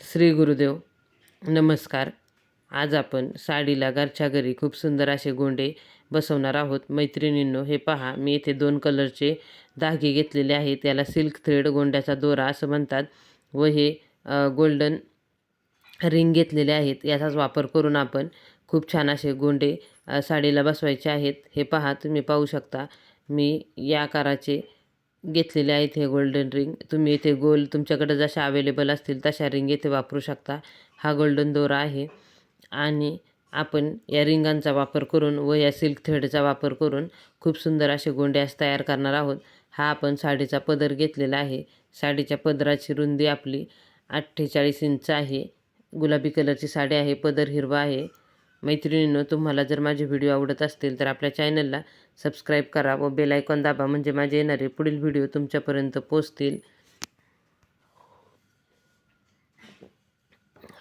श्री गुरुदेव नमस्कार. आज आपण साडीला घरच्या घरी खूप सुंदर असे गोंडे बसवणार आहोत. मैत्रिणींनो हे पहा मी इथे दोन कलरचे धागे घेतलेले आहेत. त्याला सिल्क थ्रेड गोंड्याचा दोरा असं म्हणतात व हे गोल्डन रिंग घेतलेले आहेत. याचाच वापर करून आपण खूप छान असे गोंडे साडीला बसवायचे आहेत. हे पहा तुम्ही पाहू शकता मी या आकाराचे घेतलेले आहेत हे गोल्डन रिंग तुम्ही इथे गोल तुमच्याकडे जशा अवेलेबल असतील तशा रिंग इथे वापरू शकता. हा गोल्डन दोरा आहे. आणि आपण या रिंगांचा वापर करून व या सिल्क थ्रेडचा वापर करून खूप सुंदर असे गोंड्यास तयार करणार आहोत. हा आपण साडीचा पदर घेतलेला आहे. साडीच्या पदराची रुंदी आपली अठ्ठेचाळीस इंच आहे. गुलाबी कलरची साडी आहे. पदर हिरवा आहे. मैत्रिणींनो तुम्हाला जर माझे व्हिडिओ आवडत असतील तर आपल्या चॅनलला सबस्क्राईब करा व बेल आयकॉन दाबा म्हणजे माझे येणारे पुढील व्हिडिओ तुमच्यापर्यंत पोचतील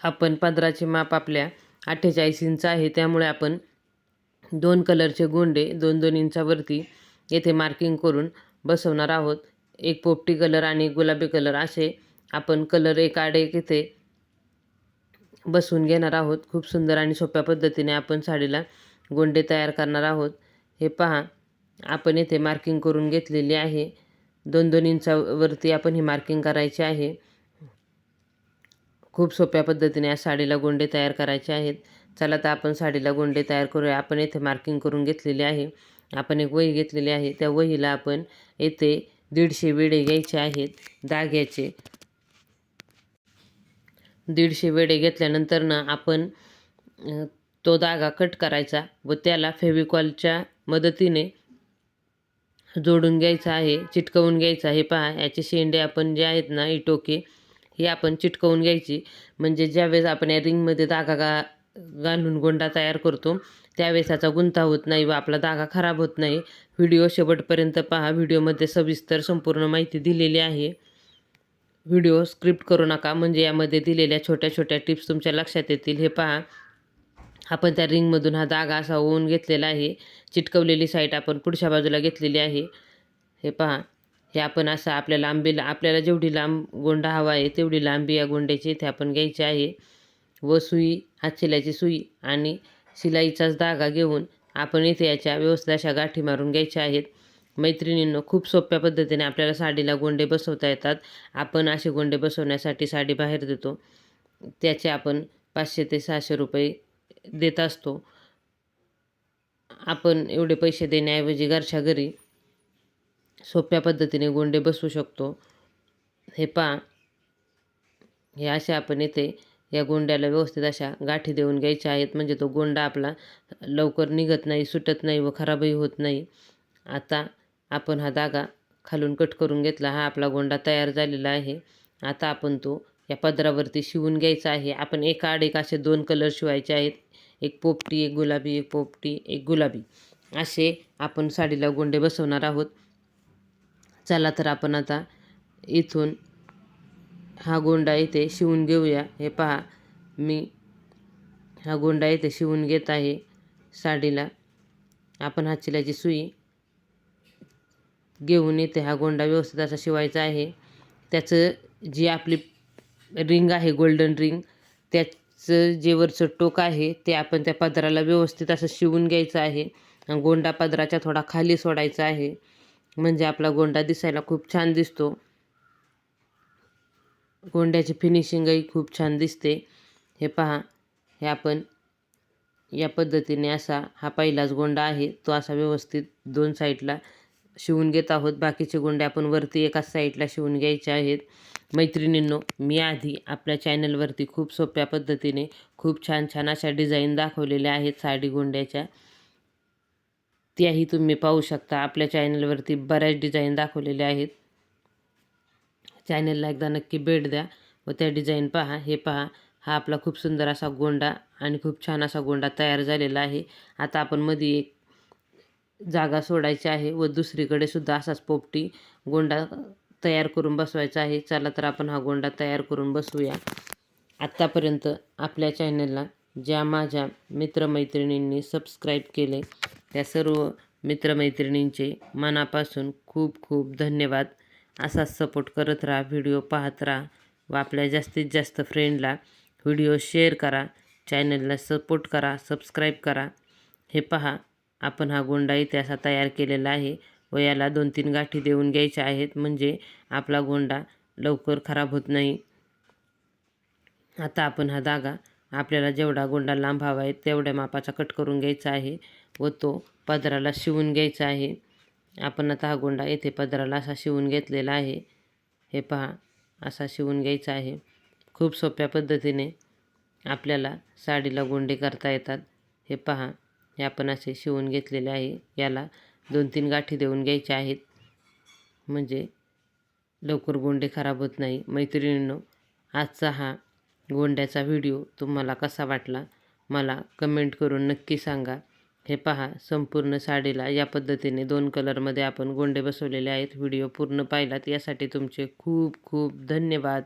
आपण पदराचे माप आपल्या अठ्ठेचाळीस इंच आहे त्यामुळे आपण दोन कलरचे गोंडे दोन दोन इंचावरती येथे मार्किंग करून बसवणार आहोत. एक पोपटी कलर आणि गुलाबी कलर असे आपण कलर एक आड एक येथे बसवून घेणार आहोत. खूप सुंदर आणि सोप्या पद्धतीने आपण साडीला गोंडे तयार करणार आहोत. हे पहा आपण येथे मार्किंग करून घेतलेली आहे. दोन दोन इंचावरती आपण ही मार्किंग करायची आहे. खूप सोप्या पद्धतीने या साडीला गोंडे तयार करायचे आहेत. चला तर आपण साडीला गोंडे तयार करूया. आपण येथे मार्किंग करून घेतलेली आहे. आपण एक वही घेतलेली आहे. त्या वहीला आपण येथे दीडशे विडे घ्यायचे आहेत. धाग्याचे दीडशे वेडे घेतल्यानंतर ना आपण तो धागा कट करायचा व त्याला फेविकॉलच्या मदतीने जोडून घ्यायचा आहे चिटकवून घ्यायचा आहे. पहा याचे शेंडे आपण जे आहेत ना इटोके हे आपण चिटकवून घ्यायची. म्हणजे ज्यावेळेस आपण या रिंगमध्ये धागा गा घालून गोंडा तयार करतो त्यावेळेस याचा गुंता होत नाही व आपला धागा खराब होत नाही. व्हिडिओ शेवटपर्यंत पहा. व्हिडिओमध्ये सविस्तर संपूर्ण माहिती दिलेली आहे. व्हिडिओ स्क्रिप्ट करू नका. म्हणजे यामध्ये दिलेल्या छोट्या छोट्या टिप्स तुमच्या लक्षात येतील. हे पहा. आपण त्या रिंगमधून हा धागा असा ओवून घेतलेला आहे. चिटकवलेली साईट आपण पुढच्या बाजूला घेतलेली आहे. हे पहा. हे आपण असं आपल्या लांबीला आपल्याला जेवढी लांब गोंडा हवा आहे तेवढी लांबी या गोंड्याची इथे आपण घ्यायची आहे. व सुई हातशिलाची सुई आणि शिलाईचाच धागा घेऊन आपण इथे याच्या व्यवस्थित अशा गाठी मारून घ्यायच्या आहेत. मैत्रिणींनो खूप सोप्या पद्धतीने आपल्याला साडीला गोंडे बसवता येतात. आपण असे गोंडे बसवण्यासाठी साडी बाहेर देतो. त्याचे आपण पाचशे ते सहाशे रुपये देत असतो. आपण एवढे पैसे देण्याऐवजी घरच्या घरी सोप्या पद्धतीने गोंडे बसवू शकतो. हे पहा. हे असे आपण इथे या गोंड्याला व्यवस्थित अशा गाठी देऊन घ्यायच्या आहेत. म्हणजे तो गोंडा आपला लवकर निघत नाही सुटत नाही व खराबही होत नाही. आता आपण हा धागा खालून कट करून घेतला. हा आपला गोंडा तयार झालेला आहे. आता आपण तो या पदरावरती शिवून घ्यायचा आहे. आपण एका आड एक असे दोन कलर शिवायचे आहेत. एक पोपटी एक गुलाबी एक पोपटी एक गुलाबी. असे आपण साडीला गोंडे बसवणार आहोत. चला तर आपण आता इथून हा गोंडा इथे शिवून घेऊया. हे पहा मी हा गोंडा इथे शिवून घेत आहे साडीला. आपण हाचिल्याची चिलाची सुई घेऊन येते. हा गोंडा व्यवस्थित असा शिवायचा आहे. त्याचं जी आपली रिंग आहे गोल्डन रिंग त्याचं जे वरचं टोक आहे ते आपण त्या पदराला व्यवस्थित असं शिवून घ्यायचं आहे. गोंडा पदराच्या थोडा खाली सोडायचा आहे. म्हणजे आपला गोंडा दिसायला खूप छान दिसतो. गोंड्याची फिनिशिंगही खूप छान दिसते. हे पहा हे आपण या पद्धतीने असा हा पहिलाच गोंडा आहे. तो असा व्यवस्थित दोन साईडला शिवून घेत आहोत. बाकीचे गोंडे आपण वरती एकाच साईडला शिवून घ्यायचे आहेत. मैत्रिणींनो मी आधी आपल्या चॅनलवरती खूप सोप्या पद्धतीने खूप छान छान अशा डिझाईन दाखवलेल्या आहेत साडी गोंड्याच्या. त्याही तुम्ही पाहू शकता. आपल्या चॅनलवरती बऱ्याच डिझाईन दाखवलेल्या आहेत. चॅनलला एकदा नक्की भेट द्या व त्या डिझाईन पहा. हे पहा हा आपला खूप सुंदर असा गोंडा आणि खूप छान असा गोंडा तयार झालेला आहे. आता आपण मध्ये एक जागा सोडायची आहे व दुसरीकडे सुद्धा असाच पोपटी गोंडा तयार करून बसवायचा आहे. चला तर आपण हा गोंडा तयार करून बसूया आत्तापर्यंत आपल्या चॅनलला ज्या माझ्या मित्रमैत्रिणींनी सबस्क्राईब केले त्या सर्व मित्रमैत्रिणींचे मनापासून खूप खूप धन्यवाद. असाच सपोर्ट करत राहा व्हिडिओ पाहत राहा व आपल्या जास्तीत जास्त फ्रेंडला व्हिडिओ शेअर करा चॅनलला सपोर्ट करा सबस्क्राईब करा. हे पहा आपण हा गोंडा इथे असा तयार केलेला आहे व याला दोन तीन गाठी देऊन घ्यायच्या आहेत. म्हणजे आपला गोंडा लवकर खराब होत नाही. आता आपण हा धागा आपल्याला जेवढा गोंडा लांब हवा आहे तेवढ्या मापाचा कट करून घ्यायचा आहे व तो पदराला शिवून घ्यायचा आहे. आपण आता हा गोंडा येथे पदराला असा शिवून घेतलेला आहे. हे पहा असा शिवून घ्यायचा आहे. खूप सोप्या पद्धतीने आपल्याला साडीला गोंडे करता येतात. हे पहा हे आपण असे शिवून घेतलेले आहे. याला दोन तीन गाठी देऊन घ्यायच्या आहेत. म्हणजे लवकर गोंडे खराब होत नाही. मैत्रिणींनो आजचा हा गोंड्याचा व्हिडिओ तुम्हाला कसा वाटला? मला कमेंट करून नक्की सांगा. हे पहा संपूर्ण साडीला या पद्धतीने दोन कलरमध्ये आपण गोंडे बसवलेले आहेत. व्हिडिओ पूर्ण पाहिलात यासाठी तुमचे खूप खूप धन्यवाद.